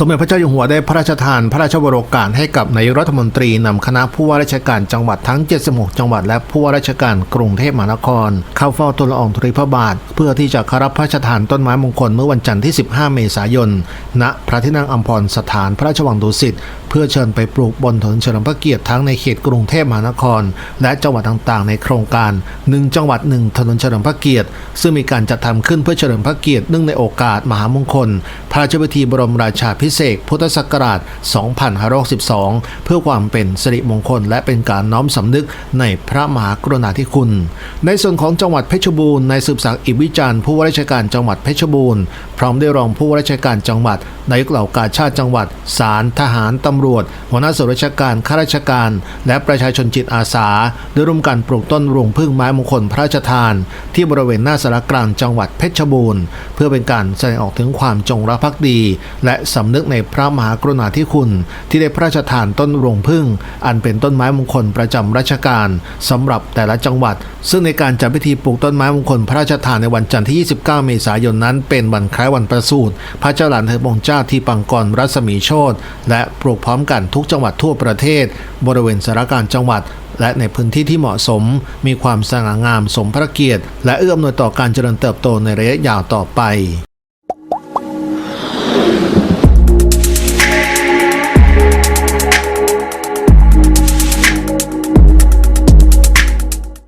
สมเด็จพระเจ้าอยู่หัวได้พระราชทานพระราชวโรกาสให้กับนายรัฐมนตรีนำคณะผู้ว่าราชการจังหวัดทั้ง 76 จังหวัด และผู้ว่าราชการกรุงเทพมหานคร เข้าเฝ้าทูลละอองธุลีพระบาท เพื่อที่จะคารพพระราชทานต้นไม้มงคลเมื่อวันจันทร์ที่ 15 เมษายน ณ พระที่นั่งอัมพรสถานพระราชวังดุสิตเพื่อเชิญไปปลูกบนถนนเฉลิมพระเกียรติทั้งในเขตกรุงเทพมหานคร และจังหวัดต่างๆ ในโครงการ 1 จังหวัด 1 ถนนเฉลิมพระเกียรติ ซึ่งมีการจัดทำขึ้นเพื่อเฉลิมพระเกียรติเนื่องในโอกาสมหามงคล พระราชพิธีบรมราชาภิเษกพุทธศักราช 2562เพื่อความเป็นสิริมงคล และเป็นการน้อมสำนึกในพระมหากรุณาธิคุณ ในส่วนของจังหวัดเพชรบูรณ์นายสืบศักดิ์อิวิจารณ์ผู้ว่าราชการจังหวัดเพชรบูรณ์ พร้อมด้วยรองผู้ว่าราชการจังหวัดนายกเหล่ากาชาติจังหวัดศาลทหารตำรวจ หัวหน้าส่วนราชการข้าราชการ และประชาชนจิตอาสาได้ร่วมกันปลูกต้นรวงพึ่งไม้มงคลพระราชทาน ที่บริเวณหน้าสารกลางจังหวัดเพชรบูรณ์ เพื่อเป็นการแสดงออกถึงความจงรักภักดี และสำนึกในพระมหากรุณาธิคุณ ที่ได้พระราชทานต้นรวงพึ่ง อันเป็นต้นไม้มงคลประจำราชการสำหรับแต่ละจังหวัด ซึ่งในการจัดพิธีปลูกต้นไม้มงคลพระราชทานในวันจันทร์ที่ 29 เมษายนนั้นเป็นวันคล้ายวันประสูติพระเจ้าหลานเธอพระองค์เจ้าที่ปังกรรัศมีโชตและปลูกพร้อมกันทุกจังหวัดทั่วประเทศ บริเวณสารการจังหวัดและในพื้นที่ที่เหมาะสม มีความสง่างามสมพระเกียรติ และเอื้ออำนวยต่อการเจริญเติบโตในระยะยาวต่อไป